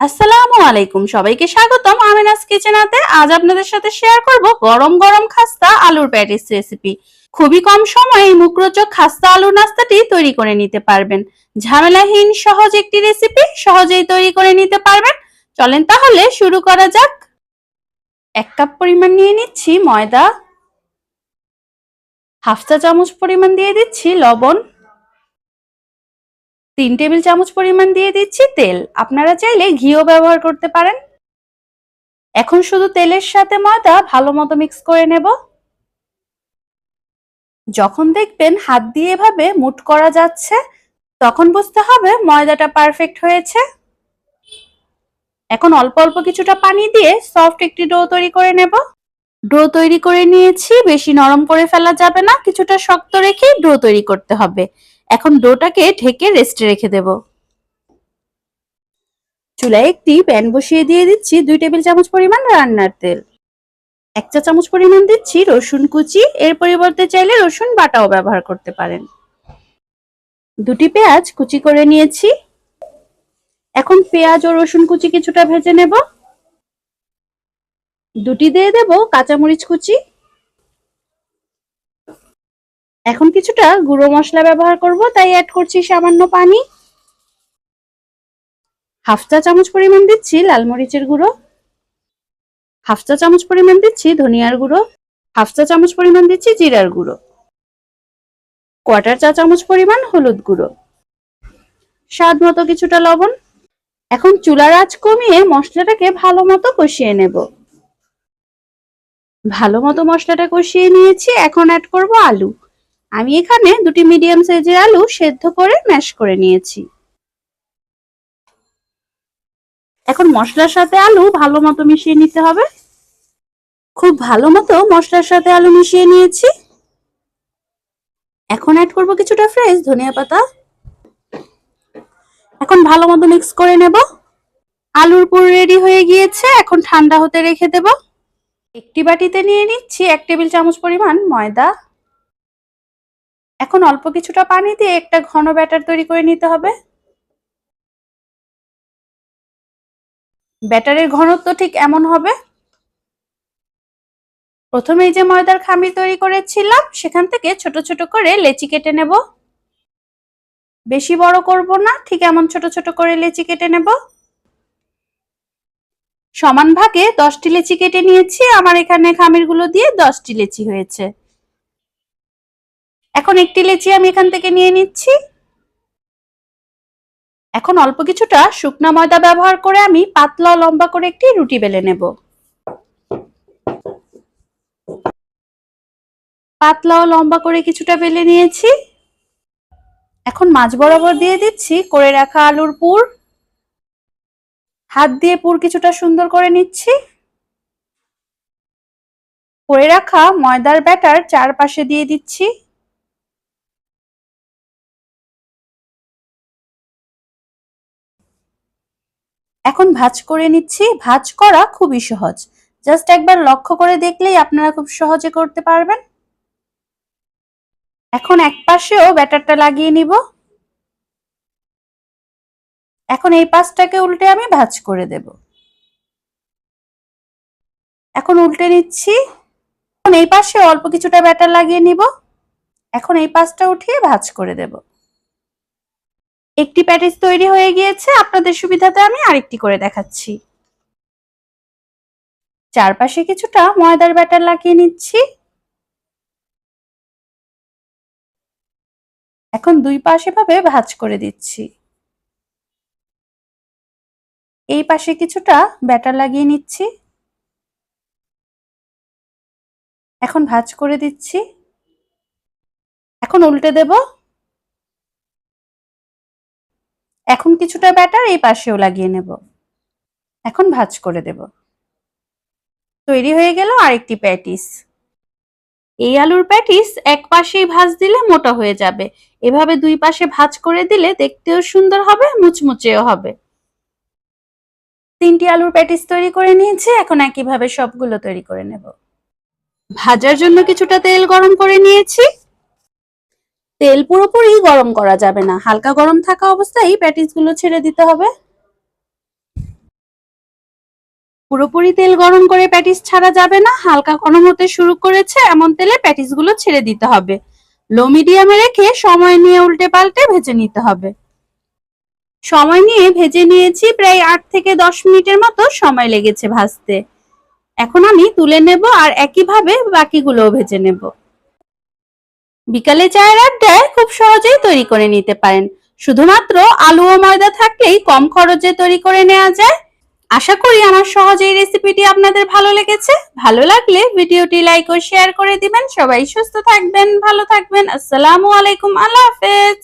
আসসালামু আলাইকুম। সবাইকে স্বাগতম আমিনাস কিচেনাতে আজ আপনাদের সাথে শেয়ার করব গরম গরম খাস্তা আলুর প্যাটিস রেসিপি খুবই কম সময়ে এই মুখরোচক খাস্তা আলুর নাস্তাটি তৈরি করে নিতে পারবেন। ঝামেলাহীন সহজ একটি রেসিপি সহজেই তৈরি করে নিতে পারবেন। চলেন তাহলে শুরু করা যাক। এক কাপ পরিমাণ নিয়ে নিচ্ছি ময়দা। হাফ চা চামচ পরিমাণ দিয়ে দিচ্ছি লবণ। তিন টেবিল চামচ পরিমাণ দিয়ে দিচ্ছি তেল। আপনারা চাইলে ঘিও ব্যবহার করতে পারেন। এখন শুধু তেলের সাথে ময়দা ভালো মতো মিক্স করে নেব। যখন দেখবেন হাত দিয়ে এভাবে মুট করা যাচ্ছে, তখন বুঝতে হবে ময়দাটা পারফেক্ট হয়েছে। এখন অল্প অল্প কিছুটা পানি দিয়ে সফট একটি ডো তৈরি করে নেব। ডো তৈরি করে নিয়েছি, বেশি নরম করে ফেলা যাবে না, কিছুটা শক্ত রেখে ডো তৈরি করতে হবে। এখন ডোটাকে ঢেকে রেস্টে রেখে দেব। চুলায় একটি প্যান বসিয়ে দিয়ে দিচ্ছি দুই টেবিল চামচ পরিমাণ রান্নার তেল। এক চা চামচ পরিমাণ দিচ্ছি রসুন কুচি, এর পরিবর্তে চাইলে রসুন বাটাও ব্যবহার করতে পারেন। দুটি পেঁয়াজ কুচি করে নিয়েছি। এখন পেঁয়াজ ও রসুন কুচি কিছুটা ভেজে নেব। দুটি দিয়ে দেব কাঁচামরিচ কুচি। এখন কিছুটা গুঁড়ো মশলা ব্যবহার করব, তাই অ্যাড করছি সামান্য পানি। হাফ চা চামচ পরিমাণ দিচ্ছি লাল মরিচের গুঁড়ো। হাফ চা চামচ পরিমাণ দিচ্ছি ধনিয়ার গুঁড়ো। হাফ চা চামচ পরিমাণ দিচ্ছি জিরার গুঁড়ো। কোয়ার্টার চা চামচ পরিমাণ হলুদ গুঁড়ো। স্বাদ মতো কিছুটা লবণ। এখন চুলার আঁচ কমিয়ে মশলাটাকে ভালো মতো কষিয়ে নেব। ভালো মতো মশলাটা কষিয়ে নিয়েছি, এখন অ্যাড করব আলু। আমি এখানে দুটি মিডিয়াম সাইজের আলু সেদ্ধ করে ম্যাশ করে নিয়েছি। এখন মশলার সাথে আলু ভালো মতো মিশিয়ে নিতে হবে। খুব ভালো মতো মশলার সাথে আলু মিশিয়ে নিয়েছি। এখন অ্যাড করব কিছুটা ফ্রেশ ধনিয়া পাতা। এখন ভালো মতো মিক্স করে নেব। আলুর পুর রেডি হয়ে গিয়েছে, এখন ঠান্ডা হতে রেখে দেব। একটি বাটিতে নিয়ে নিচ্ছি এক টেবিল চামচ পরিমাণ ময়দা। এখন অল্প কিছুটা পানি দিয়ে একটা ঘন ব্যাটার তৈরি করে নিতে হবে। ব্যাটারের ঘনত্ব ঠিক এমন হবে। প্রথমে যে ময়দার খামির তৈরি করেছিলাম, সেখান থেকে ছোট ছোট করে লেচি কেটে নেব। বেশি বড় করব না, ঠিক এমন ছোট ছোট করে লেচি কেটে নেব। সমান ভাগে দশটি লেচি কেটে নিয়েছি, আমার এখানে খামিরগুলো দিয়ে দশটি লেচি হয়েছে। এখন একটি লেচি আমি এখান থেকে নিয়ে নিচ্ছি। এখন অল্প কিছুটা শুকনা ময়দা ব্যবহার করে আমি পাতলা লম্বা করে একটি রুটি বেলে নেব। পাতলা লম্বা করে কিছুটা বেলে নিয়েছি। এখন মাছ বরাবর দিয়ে দিচ্ছি, করে রাখা আলুর পুর। হাত দিয়ে পুর কিছুটা সুন্দর করে নিচ্ছি। করে রাখা ময়দার ব্যাটার চারপাশে দিয়ে দিচ্ছি। এখন ভাজ করে নিচ্ছি। ভাজ করা খুবই সহজ। জাস্ট একবার লক্ষ্য করে দেখলেই আপনারা খুব সহজে করতে পারবেন। এখন এক পাশেও ব্যাটারটা লাগিয়ে নিব। এখন এই পাশটাকে উল্টে আমি ভাজ করে দেব। এখন উল্টে নিচ্ছি। এখন এই পাশে অল্প কিছুটা ব্যাটার লাগিয়ে নিব। এখন এই পাশটা উঠিয়ে ভাজ করে দেব। একটি প্যাটিস তৈরি হয়ে গিয়েছে। আপনাদের সুবিধাতে আমি আরেকটি করে দেখাচ্ছি। চারপাশে কিছুটা ময়দার ব্যাটার লাগিয়ে নিচ্ছি। এখন দুই পাশে ভাবে ভাজ করে দিচ্ছি। এই পাশে কিছুটা ব্যাটার লাগিয়ে নিচ্ছি। এখন ভাজ করে দিচ্ছি। এখন উল্টে দেব। এখন কিছুটা ব্যাটার এই পাশেও লাগিয়ে নেব। এখন ভাজ করে দেব। তৈরি হয়ে গেল আরেকটি প্যাটিস। এই আলুর প্যাটিস এক পাশেই ভাজ দিলে মোটা হয়ে যাবে। এভাবে দুই পাশে ভাজ করে দিলে দেখতেও সুন্দর হবে, মুচমুচেও হবে। তিনটি আলুর প্যাটিস তৈরি করে নিয়েছি, এখন একইভাবে সবগুলো তৈরি করে নেব। ভাজার জন্য কিছুটা তেল গরম করে নিয়েছি। তেল পুরোপুরি গরম করা যাবে না, হালকা গরম থাকা অবস্থায় প্যাটিসগুলো ছেড়ে দিতে হবে। পুরোপুরি তেল গরম করে প্যাটিস ছাড়া যাবে না, হালকা গরম হতে শুরু করেছে, এমন তেলে প্যাটিসগুলো ছেড়ে দিতে হবে। লো মিডিয়ামে রেখে সময় নিয়ে উল্টে পাল্টে ভেজে নিতে হবে। সময় নিয়ে ভেজে নিয়েছি প্রায় আট থেকে দশ মিনিটের মতো সময় লেগেছে ভাজতে। এখন আমি তুলে নেব আর একইভাবে বাকিগুলোও ভেজে নেব। বিকালে চায়ের আড্ডায় খুব সহজেই তৈরি করে নিতে পারেন। শুধুমাত্র আলু ও ময়দা থাকলেই কম খরচে তৈরি করে নেওয়া যায়। আশা করি আমার সহজ এই রেসিপিটি আপনাদের ভালো লেগেছে। ভালো লাগলে ভিডিওটি লাইক ও শেয়ার করে দিবেন। সবাই সুস্থ থাকবেন, ভালো থাকবেন। আসসালামু আলাইকুম, আল্লাহ হাফেজ।